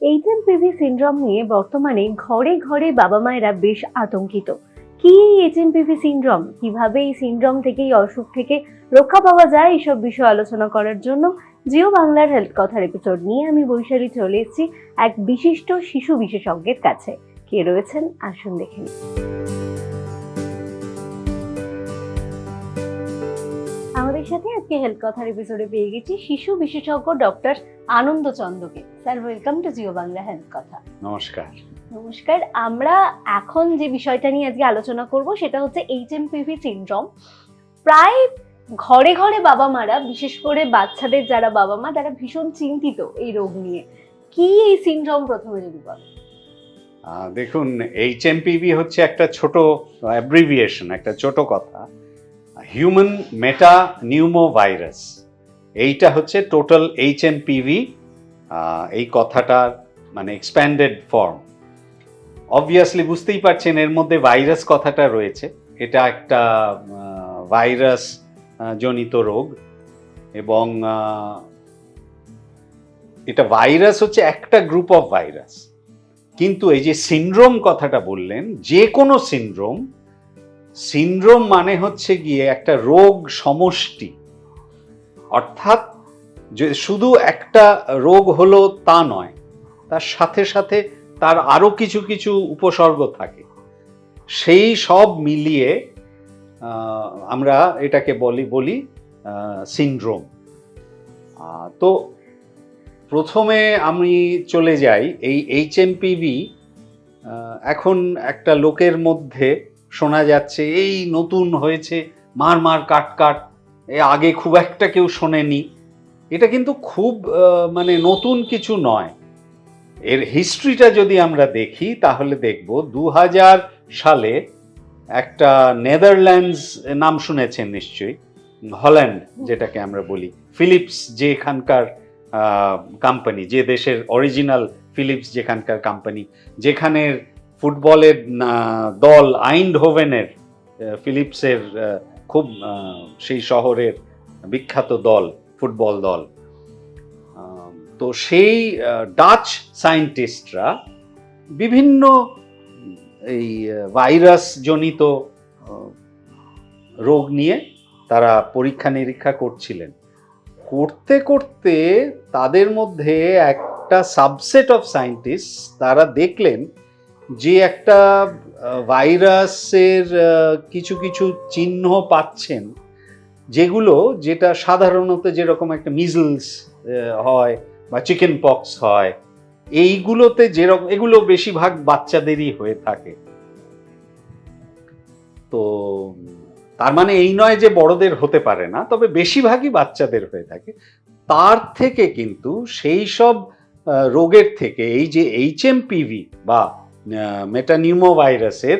HMPV syndrome নিয়ে বর্তমানে ঘরে ঘরে বাবা মায়েরা বেশ আতঙ্কিত। কি এই এইচএমপিভি সিনড্রোম কীভাবে এই সিনড্রোম থেকে এই অসুখ থেকে রক্ষা পাওয়া যায় এইসব বিষয় আলোচনা করার জন্য জিও বাংলার হেলথ কথার এপিসোড নিয়ে আমি বৈশালী চলে এসেছি এক বিশিষ্ট শিশু বিশেষজ্ঞের কাছে। কে রয়েছেন? আসুন দেখে নিই। আমাদের সাথে আজকে হেলথ কথার এপিসোডে পেয়ে গেছি শিশু বিশেষজ্ঞ doctor Anand চন্দ্রকে sir welcome to Jio Bangla health কথা। নমস্কার। নমস্কার। আমরা এখন যে বিষয়টা নিয়ে আজকে আলোচনা করব সেটা হচ্ছে এইচএমপিভি সিনড্রোম প্রায় ঘরে ঘরে বাবা মারা বিশেষ করে বাচ্চাদের যারা বাবা মা তারা ভীষণ চিন্তিত এই রোগ নিয়ে। কি এই সিনড্রোম প্রথমে যদি বলো দেখুন এইচএমপিভি হচ্ছে একটা ছোট অ্যাব্রিভিয়েশন একটা ছোট কথা। হিউম্যান মেটা নিউমো ভাইরাস এইটা হচ্ছে টোটাল এইচ এম পিভি এই কথাটার মানে এক্সপ্যান্ডেড ফর্ম অবভিয়াসলি বুঝতেই পারছেন এর মধ্যে ভাইরাস কথাটা রয়েছে। এটা একটা ভাইরাস জনিত রোগ এবং এটা ভাইরাস হচ্ছে একটা গ্রুপ অফ ভাইরাস কিন্তু এই যে সিনড্রোম কথাটা বললেন, যে কোনো সিনড্রোম সিনড্রোম মানে হচ্ছে গিয়ে একটা রোগ সমষ্টি। অর্থাৎ যে শুধু একটা রোগ হলো তা নয়, তার সাথে সাথে তার আরও কিছু কিছু উপসর্গ থাকে। সেই সব মিলিয়ে আমরা এটাকে বলি বলি সিন্ড্রোম তো প্রথমে আমি চলে যাই, এই এইচএমপিভি এখন একটা লোকের মধ্যে শোনা যাচ্ছে, এই নতুন হয়েছে, মার মার কাট কাট, এ আগে খুব একটা কেউ শোনেনি। এটা কিন্তু খুব মানে নতুন কিছু নয়। এর হিস্ট্রিটা যদি আমরা দেখি, তাহলে দেখব দু হাজার সালে একটা নেদারল্যান্ডস নাম শুনেছেন নিশ্চয়ই, হল্যান্ড যেটাকে আমরা বলি, ফিলিপস যে এখানকার কোম্পানি যে দেশের অরিজিনাল ফিলিপস যেখানকার কোম্পানি যেখানের ফুটবলের দল আইন্ড হোভেনের ফিলিপসের খুব সেই শহরের বিখ্যাত দল, ফুটবল দল। তো সেই ডাচ সায়েন্টিস্টরা বিভিন্ন এই ভাইরাস জনিত রোগ নিয়ে তারা পরীক্ষা নিরীক্ষা করছিলেন। করতে করতে তাদের মধ্যে একটা সাবসেট অফ সায়েন্টিস্ট তারা দেখলেন যে একটা ভাইরাসের কিছু কিছু চিহ্ন পাচ্ছেন, যেগুলো, যেটা সাধারণত যেরকম একটা মিজলস হয় বা চিকেন পক্স হয়, এইগুলোতে যেরকম এগুলো বেশিরভাগ বাচ্চাদেরই হয়ে থাকে। তো, তার মানে এই নয় যে বড়দের হতে পারে না, তবে বেশিরভাগই বাচ্চাদের হয়ে থাকে। তার থেকে কিন্তু সেই সব রোগের থেকে এই যে এইচএমপিভি বা মেটানিউমো ভাইরাসের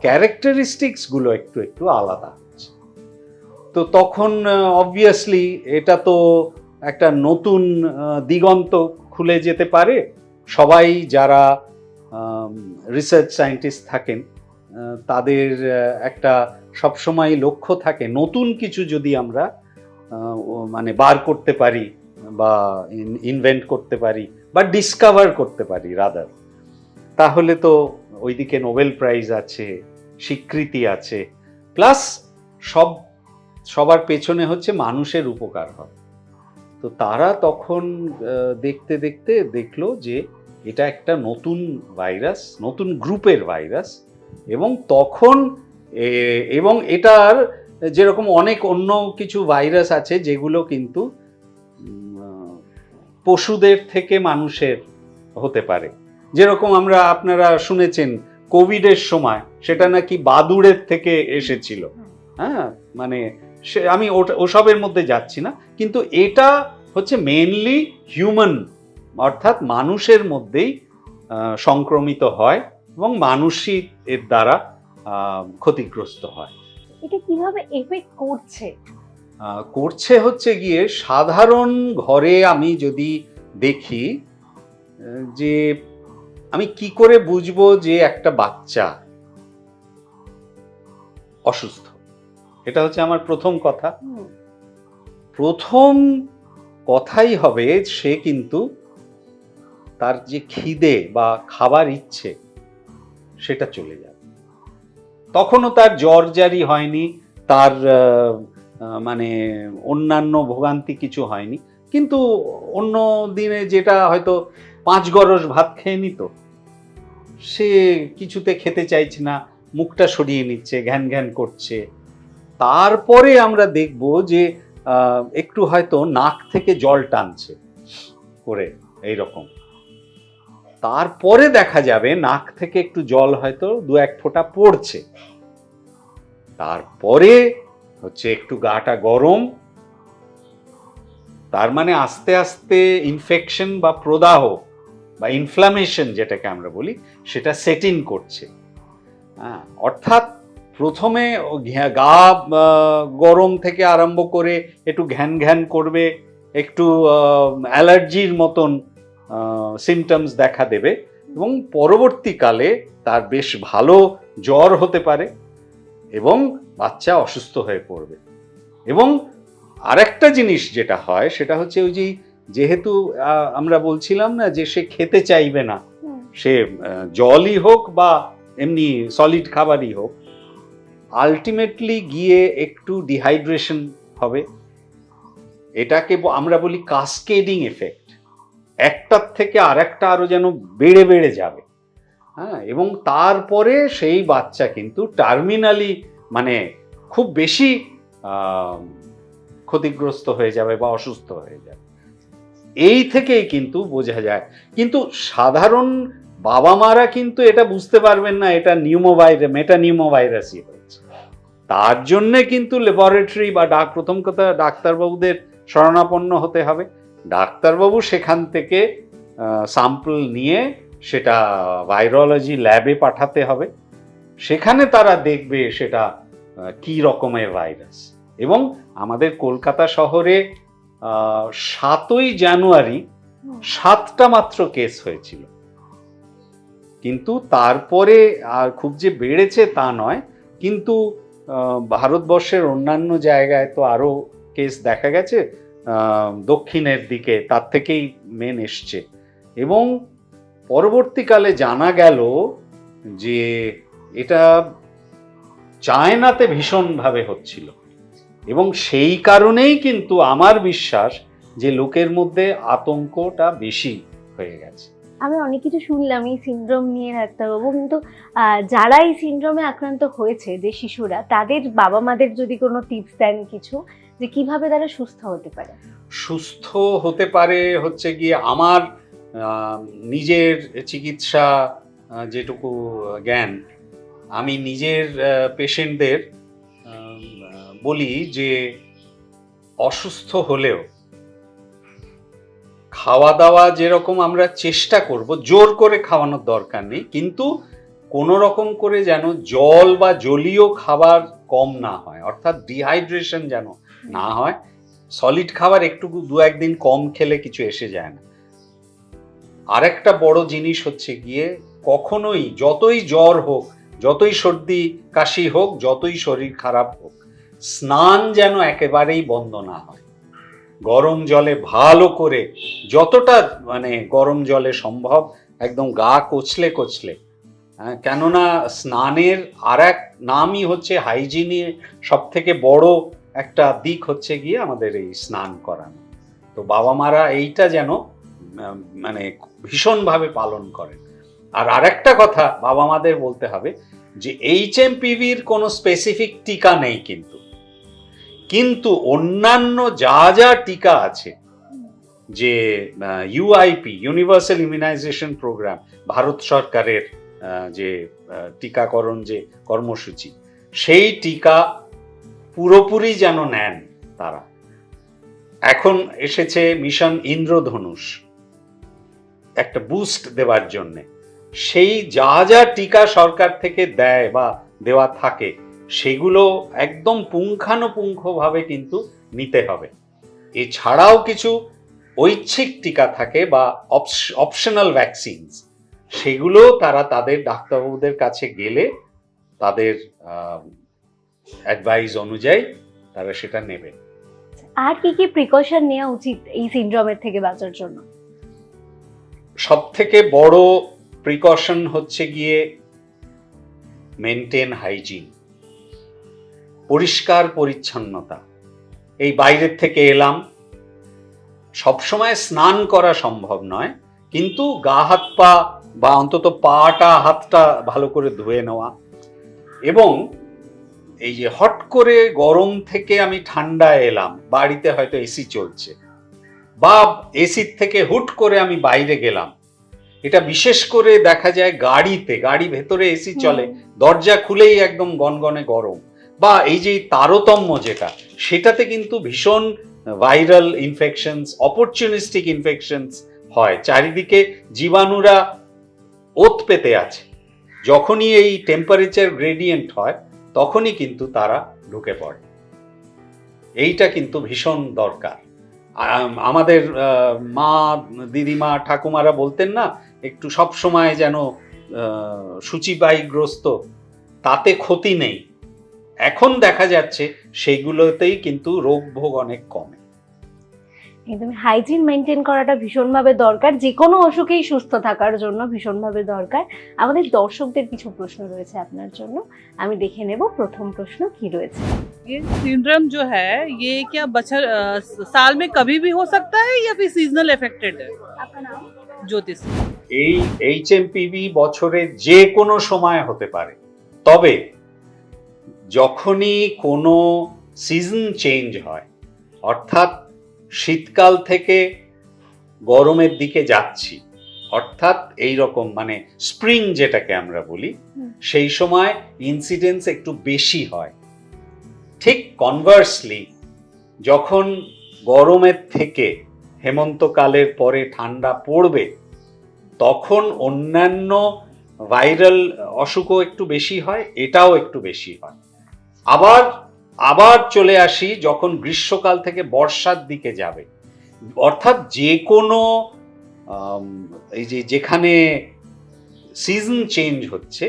ক্যারেক্টারিস্টিক্সগুলো একটু একটু আলাদা হচ্ছে। তো তখন অবভিয়াসলি এটা তো একটা নতুন দিগন্ত খুলে যেতে পারে। সবাই যারা রিসার্চ সায়েন্টিস্ট থাকেন তাদের একটা সবসময় লক্ষ্য থাকে, নতুন কিছু যদি আমরা মানে বার করতে পারি বা ইনভেন্ট করতে পারি বা ডিসকভার করতে পারি রাদার তাহলে তো ওইদিকে নোবেল প্রাইজ আছে, স্বীকৃতি আছে। প্লাস সব, সবার পেছনে হচ্ছে মানুষের উপকার হবে তো তারা তখন দেখতে দেখতে দেখল যে এটা একটা নতুন ভাইরাস, নতুন গ্রুপের ভাইরাস এবং তখন এবং এটার যেরকম অনেক অন্য কিছু ভাইরাস আছে যেগুলো কিন্তু পশুদের থেকে মানুষের হতে পারে। যেরকম আমরা আপনারা শুনেছেন কোভিডের সময় সেটা নাকি বাদুড়ের থেকে এসেছিল। হ্যাঁ মানে সে আমি ওটা ওসবের মধ্যে যাচ্ছি না কিন্তু এটা হচ্ছে মেনলি হিউম্যান অর্থাৎ মানুষের মধ্যেই সংক্রমিত হয় এবং মানুষই এর দ্বারা ক্ষতিগ্রস্ত হয়। এটা কীভাবে এফেক্ট করছে? করছে হচ্ছে গিয়ে সাধারণ ঘরে আমি যদি দেখি যে আমি কি করে বুঝব যে একটা বাচ্চা অসুস্থ? এটা হচ্ছে আমার প্রথম কথা। প্রথম কথাই হবে সে কিন্তু তার যে খিদে বা খাবার ইচ্ছে সেটা চলে যাবে। তখনও তার জ্বর জারি হয়নি তার মানে অন্যান্য ভোগান্তি কিছু হয়নি। কিন্তু অন্য দিনে যেটা হয়তো পাঁচ গরস ভাত খেয়ে নিত, সে কিছুতে খেতে চাইছে না, মুখটা সরিয়ে নিচ্ছে, ঘ্যান ঘ্যান করছে। তারপরে আমরা দেখব যে একটু হয়তো নাক থেকে জল টানছে করে এই রকম তারপরে দেখা যাবে নাক থেকে একটু জল হয়তো দু এক ফোঁটা পড়ছে। তারপরে হচ্ছে একটু গাটা গরম তার মানে আস্তে আস্তে ইনফেকশন বা প্রদাহ বা ইনফ্লামেশন যেটাকে আমরা বলি, সেটা সেট ইন করছে। হ্যাঁ অর্থাৎ প্রথমে গা গরম থেকে আরম্ভ করে একটু ঘ্যান ঘ্যান করবে, একটু অ্যালার্জির মতন সিমটমস দেখা দেবে এবং পরবর্তীকালে তার বেশ ভালো জ্বর হতে পারে এবং বাচ্চা অসুস্থ হয়ে পড়বে। এবং আরেকটা জিনিস যেটা হয় সেটা হচ্ছে ওই যে যেহেতু আমরা বলছিলাম না যে সে খেতে চাইবে না। সে জলই হোক বা এমনি সলিড খাবারই হোক আলটিমেটলি গিয়ে একটু ডিহাইড্রেশন হবে। এটাকে আমরা বলি কাস্কেডিং এফেক্ট একটার থেকে আরেকটা আরও যেন বেড়ে বেড়ে যাবে। হ্যাঁ এবং তারপরে সেই বাচ্চা কিন্তু টার্মিনালি মানে খুব বেশি ক্ষতিগ্রস্ত হয়ে যাবে বা অসুস্থ হয়ে যাবে। এই থেকেই কিন্তু বোঝা যায়। কিন্তু সাধারণ বাবা মারা কিন্তু এটা বুঝতে পারবেন না, এটা নিউমোভাইরাস মেটা নিউমোভাইরাসই হয়েছে তার জন্যে কিন্তু ল্যাবরেটরি বা ডাক প্রথম কথা ডাক্তারবাবুদের শরণাপন্ন হতে হবে। ডাক্তারবাবু সেখান থেকে স্যাম্পল নিয়ে সেটা ভাইরোলজি ল্যাবে পাঠাতে হবে। সেখানে তারা দেখবে সেটা কি রকমের ভাইরাস। এবং আমাদের কলকাতা শহরে সাতই জানুয়ারি সাতটা মাত্র কেস হয়েছিল। কিন্তু তারপরে আর খুব যে বেড়েছে তা নয় কিন্তু ভারতবর্ষের অন্যান্য জায়গায় তো আরও কেস দেখা গেছে দক্ষিণের দিকে তার থেকেই মেন এসছে। এবং পরবর্তীকালে জানা গেল যে এটা চায়নাতে ভীষণভাবে হচ্ছিল। এবং সেই কারণেই কিন্তু আমার বিশ্বাস যে লোকের মধ্যে আতঙ্কটা বেশি হয়ে গেছে। আমি অনেক কিছু শুনলাম এই সিন্ড্রোম নিয়ে ডাক্তারবাবু কিন্তু যারা এই সিনড্রোমে আক্রান্ত হয়েছে যে শিশুরা তাদের বাবা মাদের যদি কোনো টিপস দেন কিছু যে কীভাবে তারা সুস্থ হতে পারে? সুস্থ হতে পারে হচ্ছে গিয়ে আমার নিজের চিকিৎসা যেটুকু জ্ঞান আমি নিজের পেশেন্টদের বলি যে অসুস্থ হলেও খাওয়া দাওয়া যেরকম আমরা চেষ্টা করব, জোর করে খাওয়ানোর দরকার নেই, কিন্তু কোনো রকম করে যেন জল বা জলীয় খাবার কম না হয়, অর্থাৎ ডিহাইড্রেশন যেন না হয় সলিড খাবার একটু দু একদিন কম খেলে কিছু এসে যায় না। আরেকটা বড় জিনিস হচ্ছে গিয়ে কখনোই যতই জ্বর হোক, যতই সর্দি কাশি হোক, যতই শরীর খারাপ হোক স্নান যেন একেবারেই বন্ধ না হয়। গরম জলে ভালো করে যতটা মানে গরম জলে সম্ভব একদম গা কচলে কচলে। হ্যাঁ, কেননা স্নানের আর এক নামই হচ্ছে হাইজিনের সব থেকে বড় একটা দিক হচ্ছে গিয়ে আমাদের এই স্নান করানো। তো বাবা মারা এইটা যেন মানে ভীষণভাবে পালন করেন। আর আরেকটা কথা বাবা মাদের বলতে হবে যে এইচ এম পিভির কোনো স্পেসিফিক টিকা নেই কিন্তু। কিন্তু অন্যান্য যা যা টিকা আছে যে UIP universal immunisation programme Bharat সরকারের যে টিকাকরণ যে কর্মসূচি, সেই টিকা পুরোপুরি যেন নেন তারা। এখন এসেছে মিশন ইন্দ্রধনুষ, একটা বুস্ট দেওয়ার জন্যে। সেই যা যা টিকা সরকার থেকে দেয় বা দেওয়া থাকে সেগুলো একদম পুঙ্খানুপুঙ্খভাবে কিন্তু নিতে হবে। এছাড়াও কিছু ঐচ্ছিক টিকা থাকে বা অপশনাল ভ্যাকসিনস সেগুলো তারা তাদের ডাক্তারবাবুদের কাছে গেলে তাদের অ্যাডভাইস অনুযায়ী তারা সেটা নেবে। আর কি কি প্রিকশন নেওয়া উচিত এই সিনড্রোমের থেকে বাঁচার জন্য? সব থেকে বড় প্রিকশন হচ্ছে গিয়ে মেনটেন হাইজিন পরিষ্কার পরিচ্ছন্নতা। এই বাইরের থেকে এলাম। সবসময় স্নান করা সম্ভব নয় কিন্তু গা হাত পা বা অন্তত পাটা হাতটা ভালো করে ধুয়ে নেওয়া এবং এই যে হট করে গরম থেকে আমি ঠান্ডা এলাম বাড়িতে হয়তো এসি চলছে বা এসির থেকে হুট করে আমি বাইরে গেলাম। এটা বিশেষ করে দেখা যায় গাড়িতে গাড়ি ভেতরে এসি চলে দরজা খুলেই একদম গনগনে গরম। বা এই যে তারতম্য যেটা, সেটাতে কিন্তু ভীষণ ভাইরাল ইনফেকশনস অপরচুনিস্টিক ইনফেকশনস হয়। চারিদিকে জীবাণুরা ওত পেতে আছে। যখনই এই টেম্পারেচার গ্রেডিয়েন্ট হয়, তখনই কিন্তু তারা ঢুকে পড়ে। এইটা কিন্তু ভীষণ দরকার। আমাদের মা, দিদিমা, ঠাকুমারা বলতেন না, একটু সব সময় যেন সূচিবাহীগ্রস্ত তাতে ক্ষতি নেই। এখন দেখা যাচ্ছে সেইগুলোতেই কিন্তু রোগ ভোগ অনেক কমে একদম হাইজিন মেনটেন করাটা ভীষণভাবে দরকার যে কোনো অসুখেই সুস্থ থাকার জন্য ভীষণভাবে দরকার আমাদের দর্শকদের কিছু প্রশ্ন রয়েছে আপনার জন্য আমি দেখে নেব প্রথম প্রশ্ন কি রয়েছে ये सिंड्रोम जो है ये क्या बछर अ, साल में कभी भी हो सकता है या फिर सीजनल इफेक्टेड है ज्योतिष এই এইচএমপিভি বছরে যে কোনো সময় হতে পারে তবে যখনই কোনো সিজন চেঞ্জ হয় অর্থাৎ শীতকাল থেকে গরমের দিকে যাচ্ছি অর্থাৎ এই রকম মানে স্প্রিং যেটাকে আমরা বলি সেই সময় ইনসিডেন্স একটু বেশি হয়। ঠিক কনভার্সলি যখন গরমের থেকে হেমন্তকালের পরে ঠান্ডা পড়বে তখন অন্যান্য ভাইরাল অসুখও একটু বেশি হয় এটাও একটু বেশি হয়। আবার আবার চলে আসি যখন গ্রীষ্মকাল থেকে বর্ষার দিকে যাবে। অর্থাৎ যে কোনো এই যে যেখানে সিজন চেঞ্জ হচ্ছে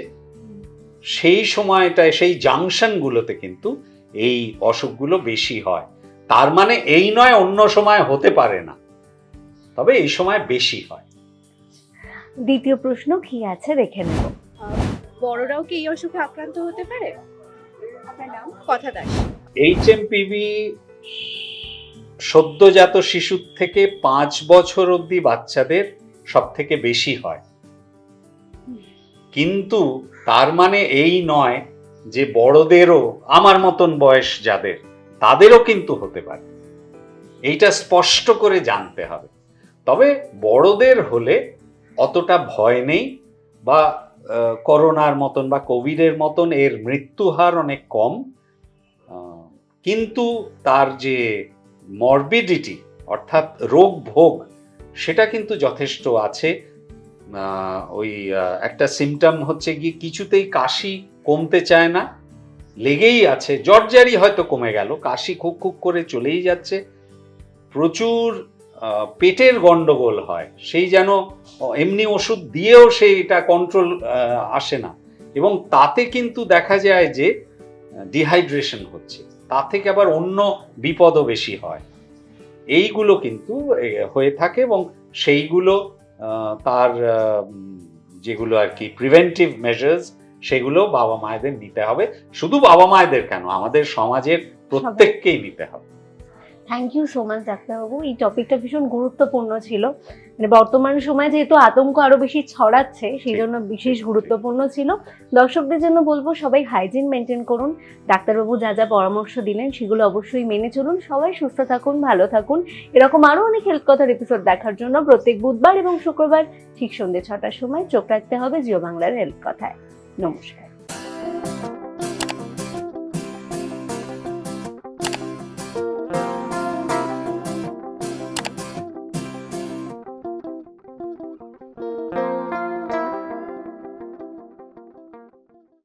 সেই সময়টায় সেই জাংশনগুলোতে কিন্তু এই অসুখগুলো বেশি হয়। তার মানে এই নয় অন্য সময় হতে পারে না। তবে এই সময় বেশি হয়। দ্বিতীয় প্রশ্ন কি আছে? দেখে নেব। বড়রাও কি এই অসুখে আক্রান্ত হতে পারে? কথা দাস এইচএমপিভি সদ্যজাত শিশুর থেকে পাঁচ বছর অবধি বাচ্চাদের সব থেকে বেশি হয়। কিন্তু তার মানে এই নয় যে বড়দেরও আমার মতন বয়স যাদের তাদেরও কিন্তু হতে পারে। এইটা স্পষ্ট করে জানতে হবে। তবে বড়দের হলে অতটা ভয় নেই বা করোনার মতন বা কোভিডের মতন এর মৃত্যু হার অনেক কম। কিন্তু তার যে মরবিডিটি অর্থাৎ রোগ ভোগ, সেটা কিন্তু যথেষ্ট আছে। ওই একটা সিমটম হচ্ছে গিয়ে কিছুতেই কাশি কমতে চায় না। লেগেই আছে জর্জারি হয়তো কমে গেল, কাশি খুব খুব করে চলেই যাচ্ছে। প্রচুর পেটের গন্ডগোল হয় সেই যেন এমনি ওষুধ দিয়েও সেইটা কন্ট্রোল আসে না। এবং তাতে কিন্তু দেখা যায় যে ডিহাইড্রেশন হচ্ছে। তা থেকে আবার অন্য বিপদও বেশি হয়। এইগুলো কিন্তু হয়ে থাকে এবং সেইগুলো তার যেগুলো আর কি প্রিভেন্টিভ মেজার্স সেগুলো বাবা মায়েদের নিতে হবে। শুধু বাবা মায়েদের কেন আমাদের সমাজের প্রত্যেককেই নিতে হবে। থ্যাংক ইউ সো মাচ ডাক্তারবাবু। এই টপিকটা ভীষণ গুরুত্বপূর্ণ ছিল। মানে বর্তমান সময়ে যেহেতু আতঙ্ক আরও বেশি ছড়াচ্ছে সেই জন্য বিশেষ গুরুত্বপূর্ণ ছিল। দর্শকদের জন্য বলব সবাই হাইজিন মেনটেন করুন। ডাক্তারবাবু যা যা পরামর্শ দিলেন সেগুলো অবশ্যই মেনে চলুন। সবাই সুস্থ থাকুন ভালো থাকুন। এরকম আরও অনেক হেলথ কথার এপিসোড দেখার জন্য প্রত্যেক বুধবার এবং শুক্রবার ঠিক সন্ধ্যে ছটার সময় চোখ রাখতে হবে জিও বাংলার হেলথ কথায়। নমস্কার।